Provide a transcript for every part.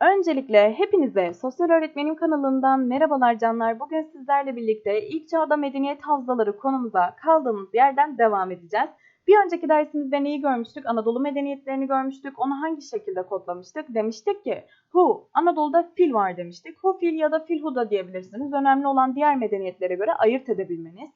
Öncelikle hepinize Sosyal Öğretmenim kanalından merhabalar canlar. Bugün sizlerle birlikte ilk çağda medeniyet havzaları konumuza kaldığımız yerden devam edeceğiz. Bir önceki dersimizde neyi görmüştük? Anadolu medeniyetlerini görmüştük. Onu hangi şekilde kodlamıştık? Demiştik ki Hu, Anadolu'da fil var demiştik. Hu fil ya da filhu da diyebilirsiniz. Önemli olan diğer medeniyetlere göre ayırt edebilmeniz.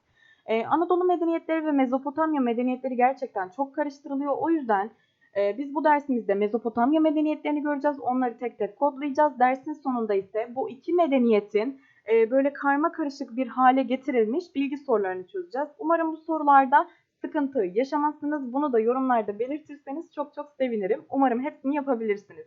Ee, Anadolu medeniyetleri ve Mezopotamya medeniyetleri gerçekten çok karıştırılıyor. O yüzden ee, biz bu dersimizde Mezopotamya medeniyetlerini göreceğiz. Onları tek tek kodlayacağız. Dersin sonunda ise bu iki medeniyetin e, böyle karma karışık bir hale getirilmiş bilgi sorularını çözeceğiz. Umarım bu sorularda sıkıntı yaşamazsınız. Bunu da yorumlarda belirtirseniz çok çok sevinirim. Umarım hepsini yapabilirsiniz.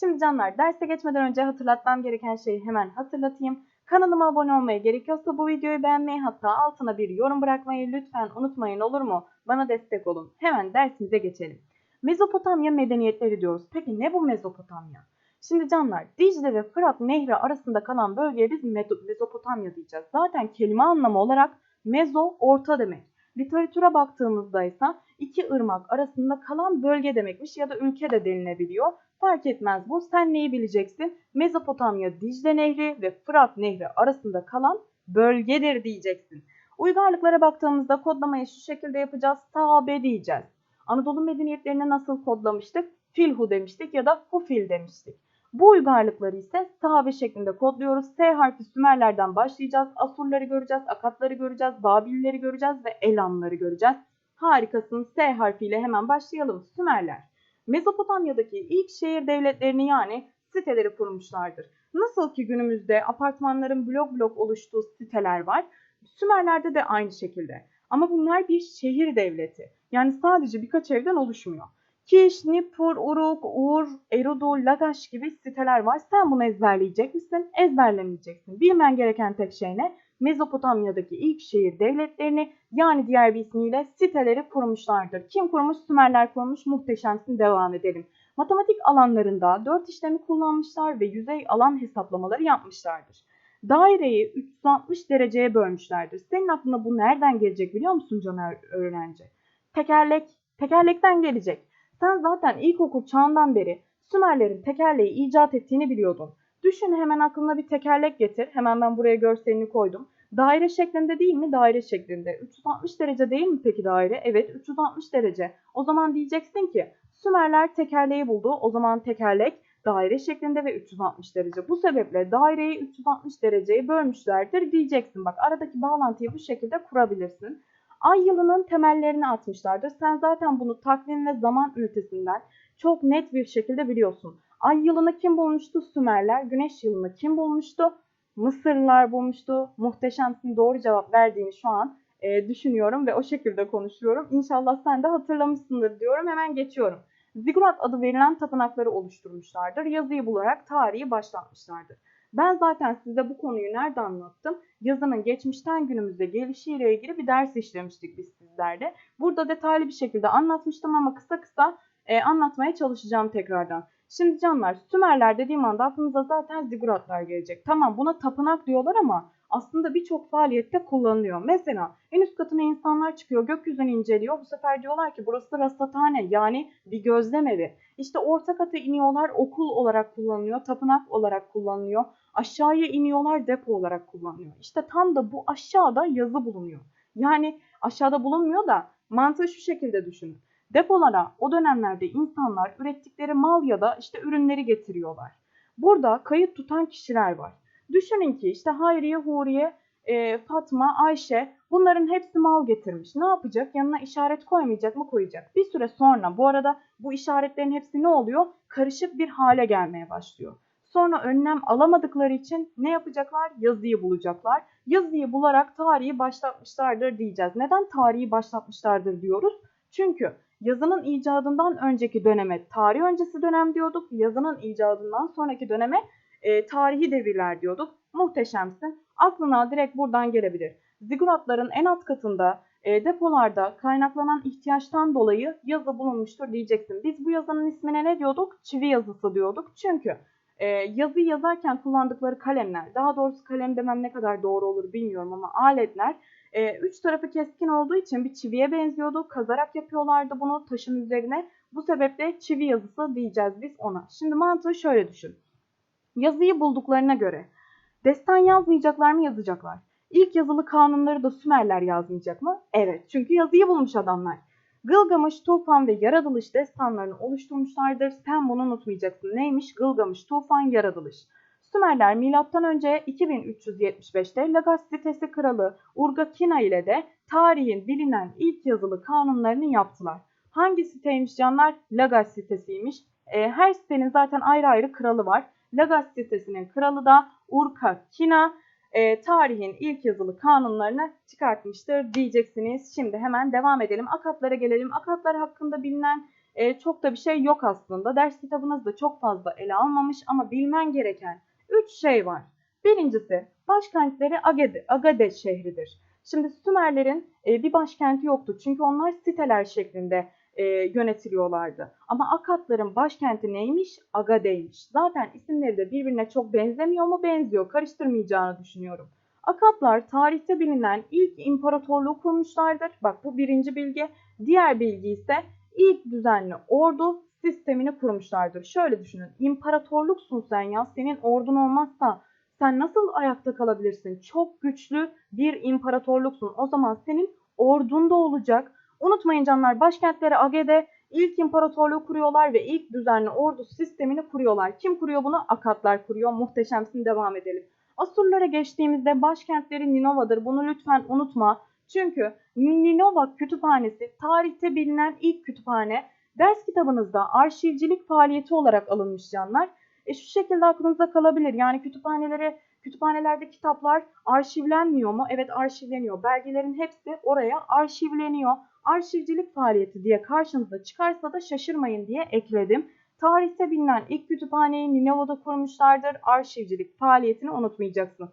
Şimdi canlar derse geçmeden önce hatırlatmam gereken şeyi hemen hatırlatayım. Kanalıma abone olmaya gerekiyorsa bu videoyu beğenmeyi hatta altına bir yorum bırakmayı lütfen unutmayın olur mu? Bana destek olun. Hemen dersimize geçelim. Mezopotamya medeniyetleri diyoruz. Peki ne bu Mezopotamya? Şimdi canlar Dicle ve Fırat Nehri arasında kalan bölgeye biz Mezopotamya diyeceğiz. Zaten kelime anlamı olarak mezo orta demek. Literatüre baktığımızda ise iki ırmak arasında kalan bölge demekmiş ya da ülke de denilebiliyor. Fark etmez bu. Sen neyi bileceksin? Mezopotamya Dicle Nehri ve Fırat Nehri arasında kalan bölgedir diyeceksin. Uygarlıklara baktığımızda kodlamayı şu şekilde yapacağız. Tabe diyeceğiz. Anadolu medeniyetlerini nasıl kodlamıştık? Filhu demiştik ya da Hufil demiştik. Bu uygarlıkları ise sahabe şeklinde kodluyoruz. S harfi Sümerlerden başlayacağız. Asurları göreceğiz, Akatları göreceğiz, Babilleri göreceğiz ve Elamları göreceğiz. Harikasın. S harfiyle hemen başlayalım. Sümerler. Mezopotamya'daki ilk şehir devletlerini yani siteleri kurmuşlardır. Nasıl ki günümüzde apartmanların blok blok oluştuğu siteler var. Sümerlerde de aynı şekilde. Ama bunlar bir şehir devleti. Yani sadece birkaç evden oluşmuyor. Kiş, Nippur, Uruk, Ur, Erudu, Lagaş gibi siteler var. Sen bunu ezberleyecek misin? Ezberlemeyeceksin. Bilmen gereken tek şey ne? Mezopotamya'daki ilk şehir devletlerini yani diğer bir ismiyle siteleri kurmuşlardır. Kim kurmuş? Sümerler kurmuş. Muhteşemsin devam edelim. Matematik alanlarında dört işlemi kullanmışlar ve yüzey alan hesaplamaları yapmışlardır. Daireyi 360 dereceye bölmüşlerdir. Senin aklına bu nereden gelecek biliyor musun Can öğrenci? Tekerlek, tekerlekten gelecek. Sen zaten ilkokul çağından beri Sümerlerin tekerleği icat ettiğini biliyordun. Düşün hemen aklına bir tekerlek getir. Hemen ben buraya görselini koydum. Daire şeklinde değil mi? Daire şeklinde. 360 derece değil mi peki daire? Evet 360 derece. O zaman diyeceksin ki Sümerler tekerleği buldu. O zaman tekerlek daire şeklinde ve 360 derece. Bu sebeple daireyi 360 dereceye bölmüşlerdir diyeceksin. Bak aradaki bağlantıyı bu şekilde kurabilirsin. Ay yılının temellerini atmışlardır. Sen zaten bunu takvim ve zaman ünitesinden çok net bir şekilde biliyorsun. Ay yılını kim bulmuştu? Sümerler. Güneş yılını kim bulmuştu? Mısırlılar bulmuştu. Muhteşemsin doğru cevap verdiğini şu an e, düşünüyorum ve o şekilde konuşuyorum. İnşallah sen de hatırlamışsındır diyorum. Hemen geçiyorum. Zigurat adı verilen tapınakları oluşturmuşlardır. Yazıyı bularak tarihi başlatmışlardır. Ben zaten size bu konuyu nerede anlattım? Yazının geçmişten günümüze gelişiyle ilgili bir ders işlemiştik biz sizlerle. Burada detaylı bir şekilde anlatmıştım ama kısa kısa e, anlatmaya çalışacağım tekrardan. Şimdi canlar Sümerler dediğim anda aklınıza zaten ziguratlar gelecek. Tamam buna tapınak diyorlar ama aslında birçok faaliyette kullanılıyor. Mesela en üst katına insanlar çıkıyor, gökyüzünü inceliyor. Bu sefer diyorlar ki burası rasathane yani bir gözlem evi. İşte orta kata iniyorlar, okul olarak kullanılıyor, tapınak olarak kullanılıyor. Aşağıya iniyorlar, depo olarak kullanılıyor. İşte tam da bu aşağıda yazı bulunuyor. Yani aşağıda bulunmuyor da mantığı şu şekilde düşünün. Depolara o dönemlerde insanlar ürettikleri mal ya da işte ürünleri getiriyorlar. Burada kayıt tutan kişiler var. Düşünün ki işte Hayriye, Huriye, e, Fatma, Ayşe bunların hepsi mal getirmiş. Ne yapacak? Yanına işaret koymayacak mı? Koyacak. Bir süre sonra bu arada bu işaretlerin hepsi ne oluyor? Karışık bir hale gelmeye başlıyor. Sonra önlem alamadıkları için ne yapacaklar? Yazıyı bulacaklar. Yazıyı bularak tarihi başlatmışlardır diyeceğiz. Neden tarihi başlatmışlardır diyoruz? Çünkü yazının icadından önceki döneme tarih öncesi dönem diyorduk. Yazının icadından sonraki döneme e, tarihi devirler diyorduk. Muhteşemsin. Aklına direkt buradan gelebilir. Ziguratların en alt katında e, depolarda kaynaklanan ihtiyaçtan dolayı yazı bulunmuştur diyeceksin. Biz bu yazının ismine ne diyorduk? Çivi yazısı diyorduk. Çünkü e, yazı yazarken kullandıkları kalemler, daha doğrusu kalem demem ne kadar doğru olur bilmiyorum ama aletler e, üç tarafı keskin olduğu için bir çiviye benziyordu. Kazarak yapıyorlardı bunu taşın üzerine. Bu sebeple çivi yazısı diyeceğiz biz ona. Şimdi mantığı şöyle düşün. Yazıyı bulduklarına göre destan yazmayacaklar mı yazacaklar. İlk yazılı kanunları da Sümerler yazmayacak mı? Evet çünkü yazıyı bulmuş adamlar. Gılgamış, Tufan ve Yaratılış destanlarını oluşturmuşlardır. Sen bunu unutmayacaksın. Neymiş? Gılgamış, Tufan, Yaratılış. Sümerler M.Ö. 2375'te Lagos sitesi kralı Urgakina ile de tarihin bilinen ilk yazılı kanunlarını yaptılar. Hangi siteymiş canlar? Lagos sitesiymiş. E, her sitenin zaten ayrı ayrı kralı var. Lagos sitesinin kralı da Urkakina e, tarihin ilk yazılı kanunlarını çıkartmıştır diyeceksiniz. Şimdi hemen devam edelim. Akatlara gelelim. Akatlar hakkında bilinen e, çok da bir şey yok aslında. Ders kitabınızda çok fazla ele almamış ama bilmen gereken 3 şey var. Birincisi başkentleri Agade, Agade şehridir. Şimdi Sümerlerin e, bir başkenti yoktu çünkü onlar siteler şeklinde e, yönetiliyorlardı. Ama Akatların başkenti neymiş? Agade'ymiş. Zaten isimleri de birbirine çok benzemiyor mu? Benziyor. Karıştırmayacağını düşünüyorum. Akatlar tarihte bilinen ilk imparatorluğu kurmuşlardır. Bak bu birinci bilgi. Diğer bilgi ise ilk düzenli ordu sistemini kurmuşlardır. Şöyle düşünün. İmparatorluksun sen ya. Senin ordun olmazsa sen nasıl ayakta kalabilirsin? Çok güçlü bir imparatorluksun. O zaman senin ordun da olacak. Unutmayın canlar başkentleri Age'de ilk imparatorluğu kuruyorlar ve ilk düzenli ordu sistemini kuruyorlar. Kim kuruyor bunu? Akatlar kuruyor. Muhteşemsin devam edelim. Asurlara geçtiğimizde başkentleri Ninova'dır. Bunu lütfen unutma. Çünkü Ninova kütüphanesi tarihte bilinen ilk kütüphane. Ders kitabınızda arşivcilik faaliyeti olarak alınmış canlar. E şu şekilde aklınıza kalabilir. Yani kütüphaneleri kütüphanelerde kitaplar arşivlenmiyor mu? Evet arşivleniyor. Belgelerin hepsi oraya arşivleniyor. Arşivcilik faaliyeti diye karşınıza çıkarsa da şaşırmayın diye ekledim. Tarihte bilinen ilk kütüphaneyi Ninova'da kurmuşlardır. Arşivcilik faaliyetini unutmayacaksın.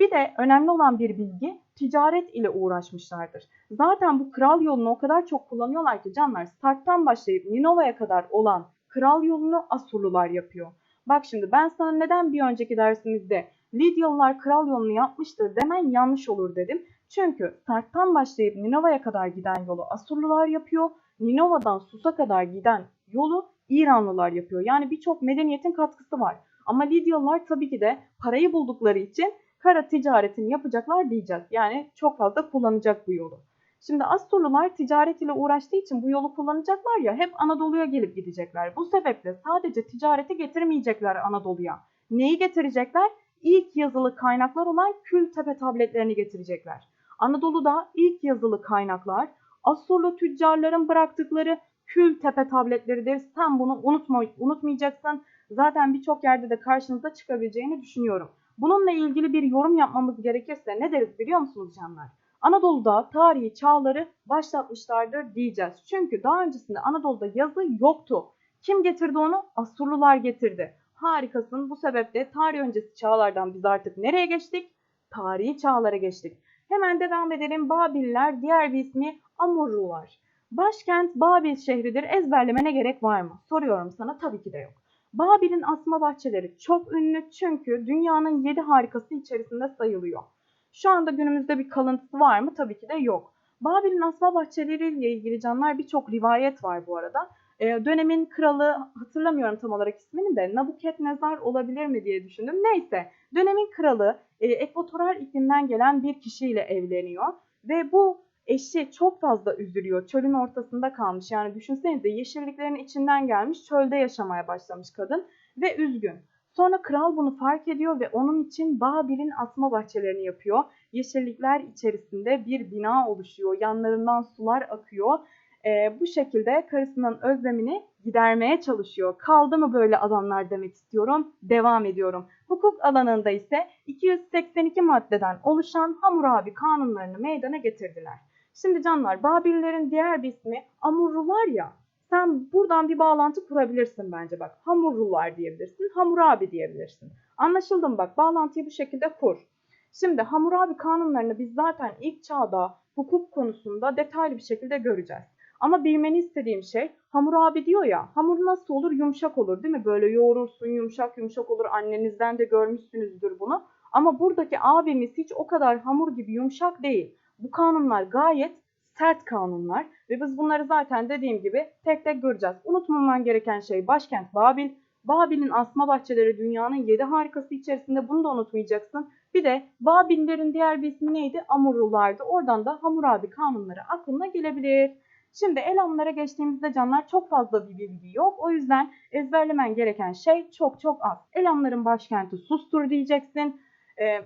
Bir de önemli olan bir bilgi ticaret ile uğraşmışlardır. Zaten bu kral yolunu o kadar çok kullanıyorlar ki canlar starttan başlayıp Ninova'ya kadar olan kral yolunu Asurlular yapıyor. Bak şimdi ben sana neden bir önceki dersimizde Lidyalılar kral yolunu yapmıştır demen yanlış olur dedim. Çünkü Sart'tan başlayıp Ninova'ya kadar giden yolu Asurlular yapıyor. Ninova'dan Sus'a kadar giden yolu İranlılar yapıyor. Yani birçok medeniyetin katkısı var. Ama Lidyalılar tabii ki de parayı buldukları için kara ticaretini yapacaklar diyeceğiz. Yani çok fazla kullanacak bu yolu. Şimdi Asurlular ticaret ile uğraştığı için bu yolu kullanacaklar ya hep Anadolu'ya gelip gidecekler. Bu sebeple sadece ticareti getirmeyecekler Anadolu'ya. Neyi getirecekler? İlk yazılı kaynaklar olan Kültepe tabletlerini getirecekler. Anadolu'da ilk yazılı kaynaklar Asurlu tüccarların bıraktıkları Kültepe tabletleridir. Sen bunu unutma, unutmayacaksın. Zaten birçok yerde de karşınıza çıkabileceğini düşünüyorum. Bununla ilgili bir yorum yapmamız gerekirse ne deriz biliyor musunuz canlar? Anadolu'da tarihi çağları başlatmışlardır diyeceğiz. Çünkü daha öncesinde Anadolu'da yazı yoktu. Kim getirdi onu? Asurlular getirdi. Harikasın. Bu sebeple tarih öncesi çağlardan biz artık nereye geçtik? Tarihi çağlara geçtik. Hemen devam edelim. Babiller diğer bir ismi Amurlular. Başkent Babil şehridir. Ezberlemene gerek var mı? Soruyorum sana tabii ki de yok. Babil'in asma bahçeleri çok ünlü çünkü dünyanın 7 harikası içerisinde sayılıyor. Şu anda günümüzde bir kalıntısı var mı? Tabii ki de yok. Babil'in asma bahçeleriyle ilgili canlar birçok rivayet var bu arada. E, dönemin kralı hatırlamıyorum tam olarak ismini de Nabukadnezar olabilir mi diye düşündüm. Neyse dönemin kralı e, ekvatoral iklimden gelen bir kişiyle evleniyor ve bu eşi çok fazla üzülüyor. Çölün ortasında kalmış. Yani düşünsenize yeşilliklerin içinden gelmiş çölde yaşamaya başlamış kadın ve üzgün. Sonra kral bunu fark ediyor ve onun için Babil'in asma bahçelerini yapıyor. Yeşillikler içerisinde bir bina oluşuyor. Yanlarından sular akıyor. Ee, bu şekilde karısının özlemini gidermeye çalışıyor. Kaldı mı böyle adamlar demek istiyorum. Devam ediyorum. Hukuk alanında ise 282 maddeden oluşan Hammurabi kanunlarını meydana getirdiler. Şimdi canlar Babillerin diğer bir ismi Amurrular ya. Sen buradan bir bağlantı kurabilirsin bence bak. Hamurlular diyebilirsin, Hammurabi diyebilirsin. Anlaşıldı mı bak bağlantıyı bu şekilde kur. Şimdi Hammurabi kanunlarını biz zaten ilk çağda hukuk konusunda detaylı bir şekilde göreceğiz. Ama bilmeni istediğim şey Hammurabi diyor ya hamur nasıl olur yumuşak olur değil mi? Böyle yoğurursun yumuşak yumuşak olur annenizden de görmüşsünüzdür bunu. Ama buradaki abimiz hiç o kadar hamur gibi yumuşak değil. Bu kanunlar gayet sert kanunlar ve biz bunları zaten dediğim gibi tek tek göreceğiz. Unutmaman gereken şey başkent Babil. Babil'in asma bahçeleri dünyanın yedi harikası içerisinde bunu da unutmayacaksın. Bir de Babillerin diğer bir ismi neydi? Amurlulardı. Oradan da Hammurabi kanunları aklına gelebilir. Şimdi elamlara geçtiğimizde canlar çok fazla bir bilgi yok. O yüzden ezberlemen gereken şey çok çok az. Elamların başkenti Sus'tur diyeceksin. Ee,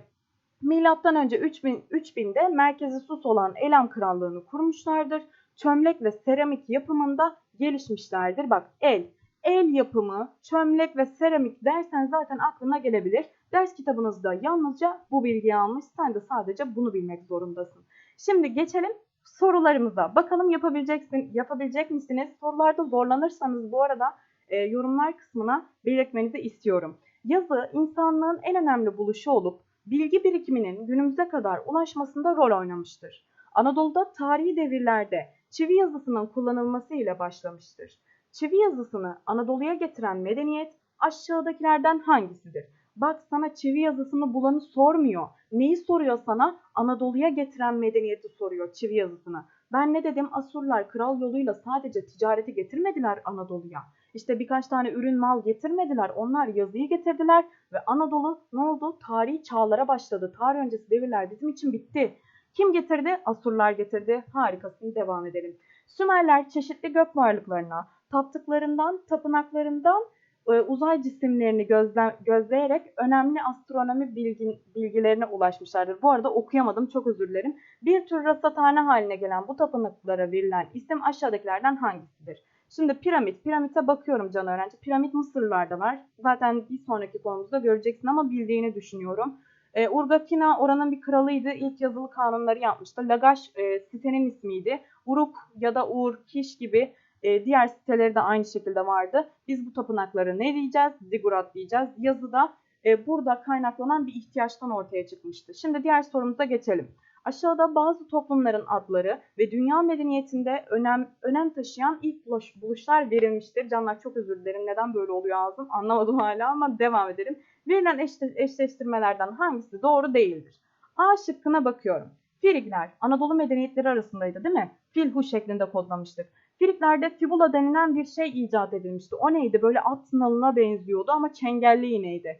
Milattan önce 3000, 3000'de merkezi Sus olan Elam Krallığını kurmuşlardır. Çömlek ve seramik yapımında gelişmişlerdir. Bak el, el yapımı, çömlek ve seramik dersen zaten aklına gelebilir. Ders kitabınızda yalnızca bu bilgiyi almış. Sen de sadece bunu bilmek zorundasın. Şimdi geçelim sorularımıza. Bakalım yapabileceksin, yapabilecek misiniz? Sorularda zorlanırsanız bu arada e, yorumlar kısmına belirtmenizi istiyorum. Yazı insanlığın en önemli buluşu olup bilgi birikiminin günümüze kadar ulaşmasında rol oynamıştır. Anadolu'da tarihi devirlerde çivi yazısının kullanılması ile başlamıştır. Çivi yazısını Anadolu'ya getiren medeniyet aşağıdakilerden hangisidir? Bak sana çivi yazısını bulanı sormuyor. Neyi soruyor sana? Anadolu'ya getiren medeniyeti soruyor çivi yazısını. Ben ne dedim? Asurlar kral yoluyla sadece ticareti getirmediler Anadolu'ya. İşte birkaç tane ürün mal getirmediler. Onlar yazıyı getirdiler ve Anadolu ne oldu? Tarihi çağlara başladı. Tarih öncesi devirler bizim için bitti. Kim getirdi? Asurlar getirdi. Harikasını devam edelim. Sümerler çeşitli gök varlıklarına, taptıklarından, tapınaklarından uzay cisimlerini gözle, gözleyerek önemli astronomi bilgi, bilgilerine ulaşmışlardır. Bu arada okuyamadım çok özür dilerim. Bir tür rasathane haline gelen bu tapınaklara verilen isim aşağıdakilerden hangisidir? Şimdi piramit. Piramite bakıyorum can öğrenci. Piramit Mısırlarda var. Zaten bir sonraki konumuzda göreceksin ama bildiğini düşünüyorum. E, Urgakina oranın bir kralıydı. İlk yazılı kanunları yapmıştı. Lagaş e, sitenin ismiydi. Uruk ya da Ur, Kiş gibi e, diğer siteleri de aynı şekilde vardı. Biz bu tapınakları ne diyeceğiz? Zigurat diyeceğiz. Yazıda e, burada kaynaklanan bir ihtiyaçtan ortaya çıkmıştı. Şimdi diğer sorumuza geçelim. Aşağıda bazı toplumların adları ve dünya medeniyetinde önem önem taşıyan ilk buluş, buluşlar verilmiştir. Canlar çok özür dilerim. Neden böyle oluyor ağzım anlamadım hala ama devam edelim. Verilen eşte, eşleştirmelerden hangisi doğru değildir? A şıkkına bakıyorum. Frigler Anadolu medeniyetleri arasındaydı değil mi? Filhu şeklinde kodlamıştık. Friglerde fibula denilen bir şey icat edilmişti. O neydi? Böyle at nalına benziyordu ama çengelli iğneydi.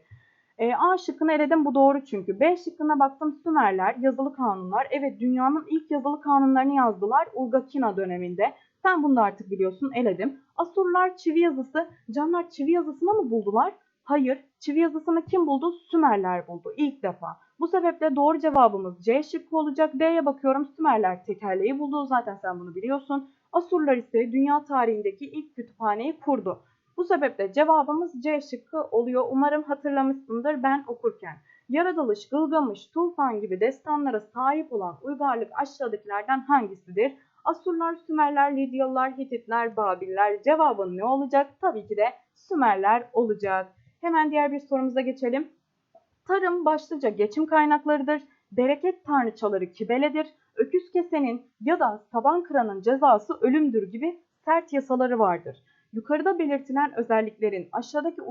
E, A şıkkını eledim bu doğru çünkü. B şıkkına baktım Sümerler, yazılı kanunlar. Evet dünyanın ilk yazılı kanunlarını yazdılar Urgakina döneminde. Sen bunu da artık biliyorsun eledim. Asurlar çivi yazısı. Canlar çivi yazısını mı buldular? Hayır. Çivi yazısını kim buldu? Sümerler buldu ilk defa. Bu sebeple doğru cevabımız C şıkkı olacak. D'ye bakıyorum Sümerler tekerleği buldu. Zaten sen bunu biliyorsun. Asurlar ise dünya tarihindeki ilk kütüphaneyi kurdu. Bu sebeple cevabımız C şıkkı oluyor. Umarım hatırlamışsındır ben okurken. Yaratılış, Gılgamış, Tufan gibi destanlara sahip olan uygarlık aşağıdakilerden hangisidir? Asurlar, Sümerler, Lidyalılar, Hititler, Babiller. Cevabın ne olacak? Tabii ki de Sümerler olacak. Hemen diğer bir sorumuza geçelim. Tarım başlıca geçim kaynaklarıdır. Bereket tanrıçaları kibeledir. Öküz kesenin ya da taban kıranın cezası ölümdür gibi sert yasaları vardır. Yukarıda belirtilen özelliklerin aşağıdaki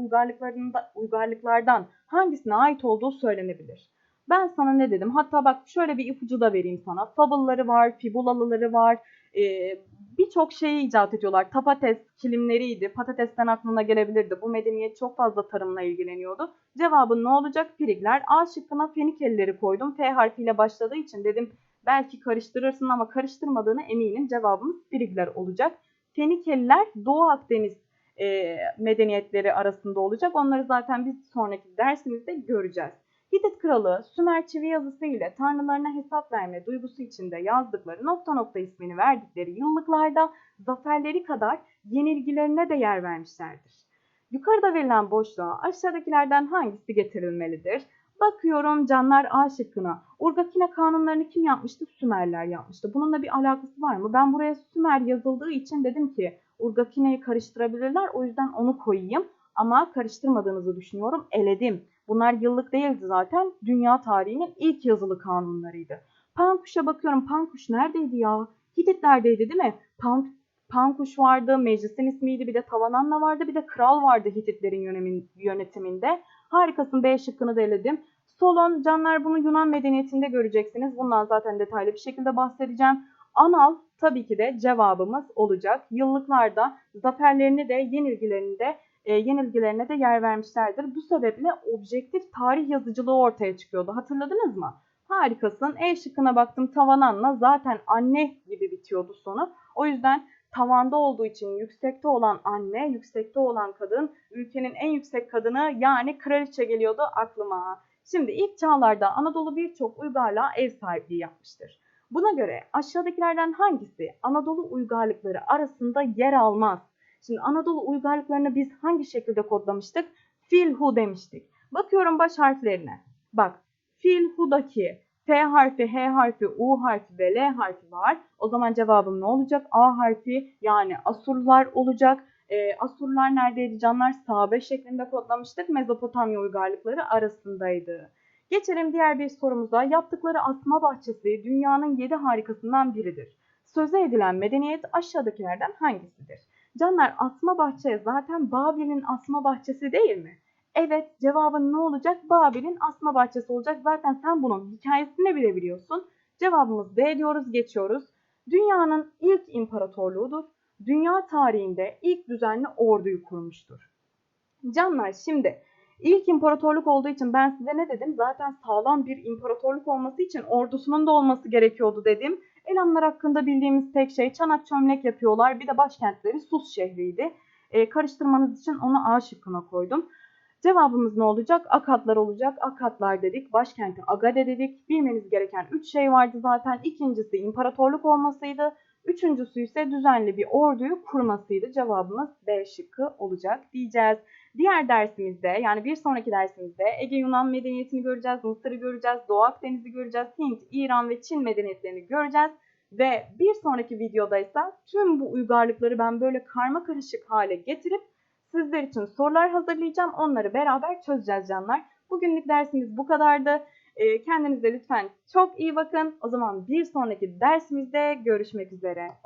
uygarlıklardan hangisine ait olduğu söylenebilir. Ben sana ne dedim? Hatta bak şöyle bir ipucu da vereyim sana. Fabulları var, fibulalıları var. Ee, Birçok şeyi icat ediyorlar. Tapates kilimleriydi. Patatesten aklına gelebilirdi. Bu medeniyet çok fazla tarımla ilgileniyordu. Cevabın ne olacak? Frigler. A şıkkına Fenikelileri koydum. F harfiyle başladığı için dedim belki karıştırırsın ama karıştırmadığını eminim. Cevabımız Frigler olacak. Fenikeliler Doğu Akdeniz e, medeniyetleri arasında olacak. Onları zaten biz sonraki dersimizde göreceğiz. Hitit kralı Sümer çivi yazısı ile tanrılarına hesap verme duygusu içinde yazdıkları nokta nokta ismini verdikleri yıllıklarda zaferleri kadar yenilgilerine de yer vermişlerdir. Yukarıda verilen boşluğa aşağıdakilerden hangisi getirilmelidir? Bakıyorum canlar A şıkkına. Urgakina kanunlarını kim yapmıştı? Sümerler yapmıştı. Bununla bir alakası var mı? Ben buraya Sümer yazıldığı için dedim ki Urgakina'yı karıştırabilirler. O yüzden onu koyayım. Ama karıştırmadığınızı düşünüyorum. Eledim. Bunlar yıllık değildi zaten. Dünya tarihinin ilk yazılı kanunlarıydı. Pankuş'a bakıyorum. Pankuş neredeydi ya? Hititlerdeydi değil mi? Pank Pankuş vardı, meclisin ismiydi, bir de Tavananna vardı, bir de kral vardı Hititlerin yönetiminde. Harikasın B şıkkını da. Solon, canlar bunu Yunan medeniyetinde göreceksiniz. Bundan zaten detaylı bir şekilde bahsedeceğim. Anal tabii ki de cevabımız olacak. Yıllıklarda zaferlerini de yenilgilerini de e, yenilgilerine de yer vermişlerdir. Bu sebeple objektif tarih yazıcılığı ortaya çıkıyordu. Hatırladınız mı? Harikasın. E şıkkına baktım tavananla zaten anne gibi bitiyordu sonu. O yüzden tavanda olduğu için yüksekte olan anne, yüksekte olan kadın, ülkenin en yüksek kadını yani kraliçe geliyordu aklıma. Şimdi ilk çağlarda Anadolu birçok uygarlığa ev sahipliği yapmıştır. Buna göre aşağıdakilerden hangisi Anadolu uygarlıkları arasında yer almaz? Şimdi Anadolu uygarlıklarını biz hangi şekilde kodlamıştık? Filhu demiştik. Bakıyorum baş harflerine. Bak Filhu'daki F harfi, H harfi, U harfi ve L harfi var. O zaman cevabım ne olacak? A harfi yani Asurlar olacak. Ee, Asurlar neredeydi canlar? Sahabe şeklinde kodlamıştık. Mezopotamya uygarlıkları arasındaydı. Geçelim diğer bir sorumuza. Yaptıkları asma bahçesi dünyanın yedi harikasından biridir. Söze edilen medeniyet aşağıdakilerden hangisidir? Canlar asma bahçe zaten Babil'in asma bahçesi değil mi? Evet cevabın ne olacak? Babil'in asma bahçesi olacak. Zaten sen bunun hikayesini bile biliyorsun. Cevabımız D diyoruz geçiyoruz. Dünyanın ilk imparatorluğudur. Dünya tarihinde ilk düzenli orduyu kurmuştur. Canlar şimdi ilk imparatorluk olduğu için ben size ne dedim? Zaten sağlam bir imparatorluk olması için ordusunun da olması gerekiyordu dedim. Elamlar hakkında bildiğimiz tek şey çanak çömlek yapıyorlar. Bir de başkentleri Sus şehriydi. E, karıştırmanız için onu A şıkkına koydum. Cevabımız ne olacak? Akatlar olacak. Akatlar dedik. Başkenti Agade dedik. Bilmeniz gereken 3 şey vardı zaten. İkincisi imparatorluk olmasıydı. Üçüncüsü ise düzenli bir orduyu kurmasıydı. Cevabımız B şıkkı olacak diyeceğiz. Diğer dersimizde yani bir sonraki dersimizde Ege Yunan medeniyetini göreceğiz, Mısır'ı göreceğiz, Doğu Akdeniz'i göreceğiz, Hint, İran ve Çin medeniyetlerini göreceğiz. Ve bir sonraki videoda ise tüm bu uygarlıkları ben böyle karma karışık hale getirip sizler için sorular hazırlayacağım. Onları beraber çözeceğiz canlar. Bugünlük dersimiz bu kadardı. Ee, Kendinize lütfen çok iyi bakın. O zaman bir sonraki dersimizde görüşmek üzere.